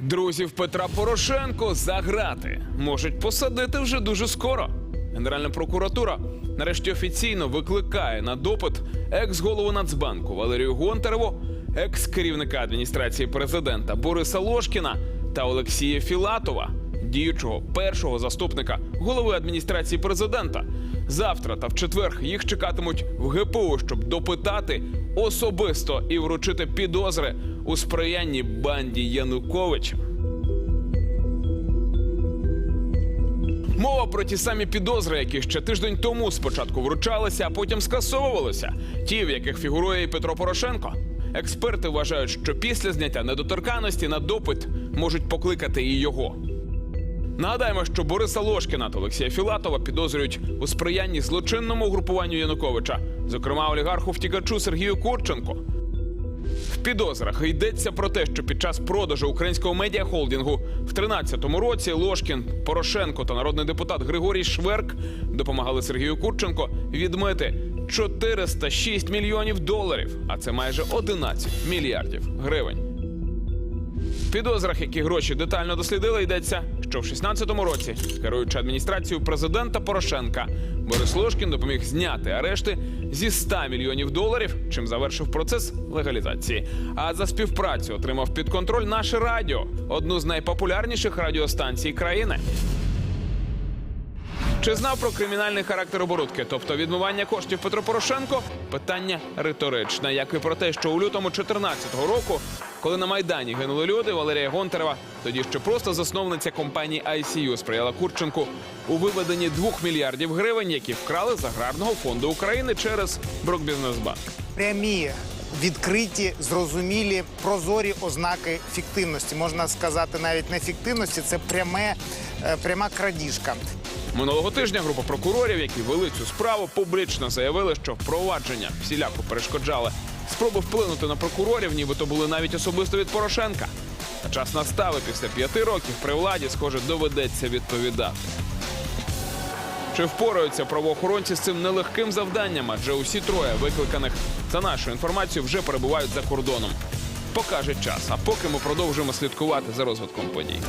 Друзів Петра Порошенко за грати можуть посадити вже дуже скоро. Генеральна прокуратура нарешті офіційно викликає на допит екс-голову Нацбанку Валерію Гонтареву, екс-керівника адміністрації президента Бориса Лошкіна та Олексія Філатова, діючого першого заступника голови адміністрації президента. Завтра та в четвер їх чекатимуть в ГПУ, щоб допитати особисто і вручити підозри у сприянні банді Януковича. Мова про ті самі підозри, які ще тиждень тому спочатку вручалися, а потім скасовувалися. Ті, в яких фігурує і Петро Порошенко. Експерти вважають, що після зняття недоторканності на допит можуть покликати і його. Нагадаємо, що Бориса Лошкіна та Олексія Філатова підозрюють у сприянні злочинному угрупуванню Януковича, зокрема олігарху втікачу Сергію Курченко. В підозрах йдеться про те, що під час продажу українського медіахолдингу в 13-му році Лошкін, Порошенко та народний депутат Григорій Шверк допомагали Сергію Курченко відмити 406 мільйонів доларів, а це майже 11 мільярдів гривень. Підозрах, які гроші детально дослідили, йдеться, що в 16-му році, керуючи адміністрацією президента Порошенка, Борис Лошкін допоміг зняти арешти зі 100 мільйонів доларів, чим завершив процес легалізації. А за співпрацю отримав під контроль наше радіо, одну з найпопулярніших радіостанцій країни. Чи знав про кримінальний характер оборудки, тобто відмивання коштів Петро Порошенко? Питання риторичне, як і про те, що у лютому 2014 року, коли на майдані гинули люди, Валерія Гонтарева, тоді ще просто засновниця компанії ICU, сприяла Курченку у виведенні 2 мільярдів гривень, які вкрали з аграрного фонду України через Брокбізнесбанк. прямі, відкриті, зрозумілі, прозорі ознаки фіктивності. Можна сказати, навіть не фіктивності, це пряме, е, пряма крадіжка. Минулого тижня група прокурорів, які вели цю справу, публічно заявили, що впровадження всіляко перешкоджали. Спроби вплинути на прокурорів, нібито були навіть особисто від Порошенка. Та час настав і після п'яти років при владі, схоже, доведеться відповідати. Чи впораються правоохоронці з цим нелегким завданням? Адже усі троє викликаних за нашу інформацію вже перебувають за кордоном. Покаже час. А поки ми продовжуємо слідкувати за розвитком подій.